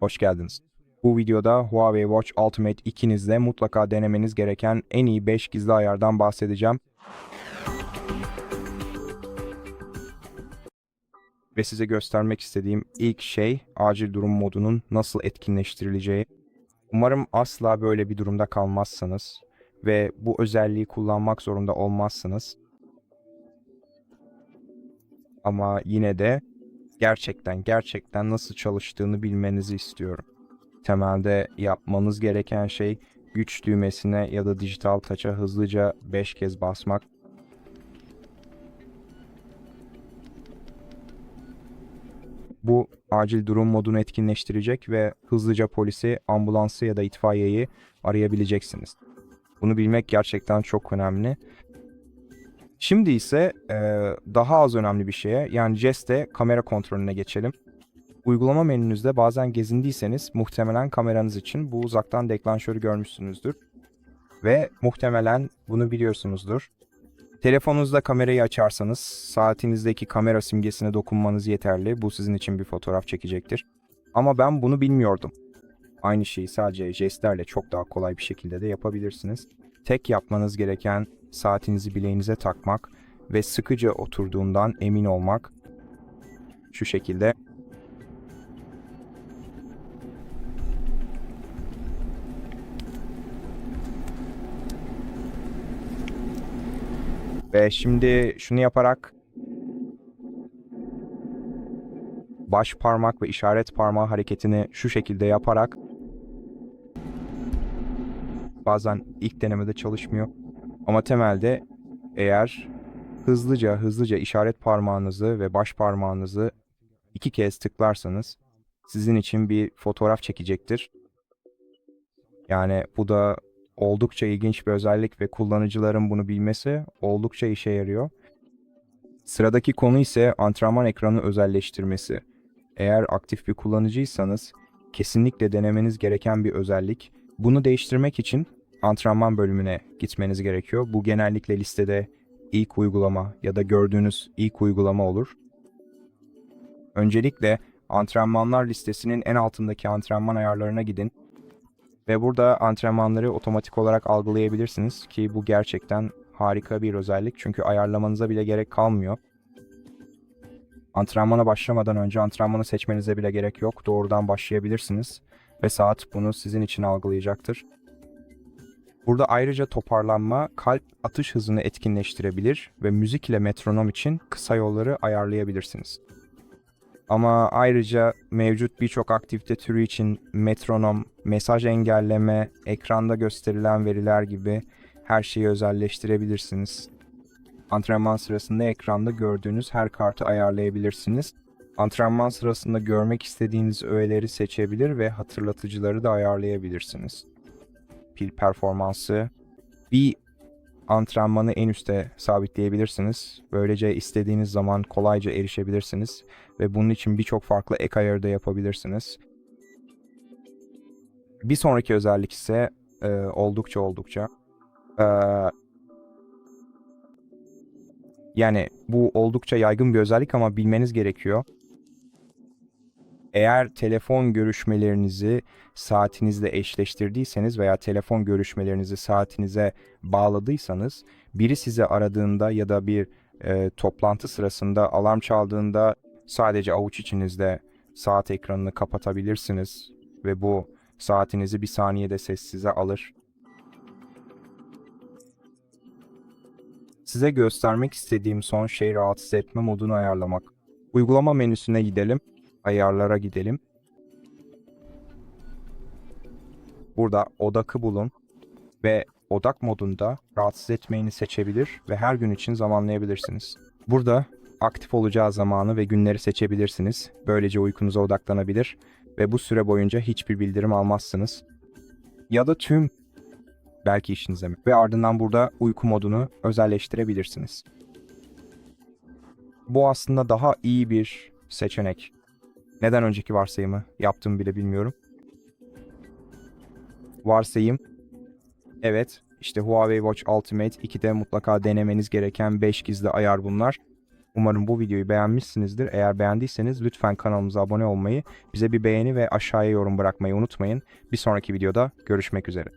Hoş geldiniz. Bu videoda Huawei Watch Ultimate 2'nizde mutlaka denemeniz gereken en iyi 5 gizli ayardan bahsedeceğim. Ve size göstermek istediğim ilk şey acil durum modunun nasıl etkinleştirileceği. Umarım asla böyle bir durumda kalmazsınız ve bu özelliği kullanmak zorunda olmazsınız. Ama yine de gerçekten gerçekten nasıl çalıştığını bilmenizi istiyorum. Temelde yapmanız gereken şey güç düğmesine ya da dijital taça hızlıca 5 kez basmak. Bu acil durum modunu etkinleştirecek ve hızlıca polisi, ambulansı ya da itfaiyeyi arayabileceksiniz. Bunu bilmek gerçekten çok önemli. Şimdi ise eee, daha az önemli bir şeye yani Jest'e kamera kontrolüne geçelim. Uygulama menünüzde bazen gezindiyseniz muhtemelen kameranız için bu uzaktan deklanşörü görmüşsünüzdür. Ve muhtemelen bunu biliyorsunuzdur. Telefonunuzda kamerayı açarsanız saatinizdeki kamera simgesine dokunmanız yeterli. Bu sizin için bir fotoğraf çekecektir. Ama ben bunu bilmiyordum. Aynı şeyi sadece jestlerle çok daha kolay bir şekilde de yapabilirsiniz. Tek yapmanız gereken saatinizi bileğinize takmak ve sıkıca oturduğundan emin olmak. Şu şekilde. Ve şimdi şunu yaparak baş parmak ve işaret parmağı hareketini şu şekilde yaparak bazen ilk denemede çalışmıyor. Ama temelde eğer hızlıca hızlıca işaret parmağınızı ve baş parmağınızı iki kez tıklarsanız sizin için bir fotoğraf çekecektir. Yani bu da oldukça ilginç bir özellik ve kullanıcıların bunu bilmesi oldukça işe yarıyor. Sıradaki konu ise antrenman ekranı özelleştirmesi. Eğer aktif bir kullanıcıysanız kesinlikle denemeniz gereken bir özellik. Bunu değiştirmek için antrenman bölümüne gitmeniz gerekiyor. Bu genellikle listede ilk uygulama ya da gördüğünüz ilk uygulama olur. Öncelikle antrenmanlar listesinin en altındaki antrenman ayarlarına gidin ve burada antrenmanları otomatik olarak algılayabilirsiniz ki bu gerçekten harika bir özellik çünkü ayarlamanıza bile gerek kalmıyor. Antrenmana başlamadan önce antrenmanı seçmenize bile gerek yok. Doğrudan başlayabilirsiniz ve saat bunu sizin için algılayacaktır. Burada ayrıca toparlanma, kalp atış hızını etkinleştirebilir ve müzik ile metronom için kısa yolları ayarlayabilirsiniz. Ama ayrıca mevcut birçok aktivite türü için metronom, mesaj engelleme, ekranda gösterilen veriler gibi her şeyi özelleştirebilirsiniz. Antrenman sırasında ekranda gördüğünüz her kartı ayarlayabilirsiniz. Antrenman sırasında görmek istediğiniz öğeleri seçebilir ve hatırlatıcıları da ayarlayabilirsiniz. Pil performansı, bir antrenmanı en üste sabitleyebilirsiniz. Böylece istediğiniz zaman kolayca erişebilirsiniz ve bunun için birçok farklı ek ayarı da yapabilirsiniz. Bir sonraki özellik ise e, oldukça oldukça e, yani bu oldukça yaygın bir özellik ama bilmeniz gerekiyor. Eğer telefon görüşmelerinizi saatinizle eşleştirdiyseniz veya telefon görüşmelerinizi saatinize bağladıysanız biri sizi aradığında ya da bir e, toplantı sırasında alarm çaldığında sadece avuç içinizde saat ekranını kapatabilirsiniz ve bu saatinizi bir saniyede sessize alır. Size göstermek istediğim son şey rahatsız etme modunu ayarlamak. Uygulama menüsüne gidelim, ayarlara gidelim. Burada odakı bulun ve odak modunda rahatsız etmeyini seçebilir ve her gün için zamanlayabilirsiniz. Burada aktif olacağı zamanı ve günleri seçebilirsiniz. Böylece uykunuza odaklanabilir ve bu süre boyunca hiçbir bildirim almazsınız. Ya da tüm belki işinize mi? Ve ardından burada uyku modunu özelleştirebilirsiniz. Bu aslında daha iyi bir seçenek. Neden önceki varsayımı yaptığımı bile bilmiyorum. Varsayım Evet, işte Huawei Watch Ultimate 2'de mutlaka denemeniz gereken 5 gizli ayar bunlar. Umarım bu videoyu beğenmişsinizdir. Eğer beğendiyseniz lütfen kanalımıza abone olmayı, bize bir beğeni ve aşağıya yorum bırakmayı unutmayın. Bir sonraki videoda görüşmek üzere.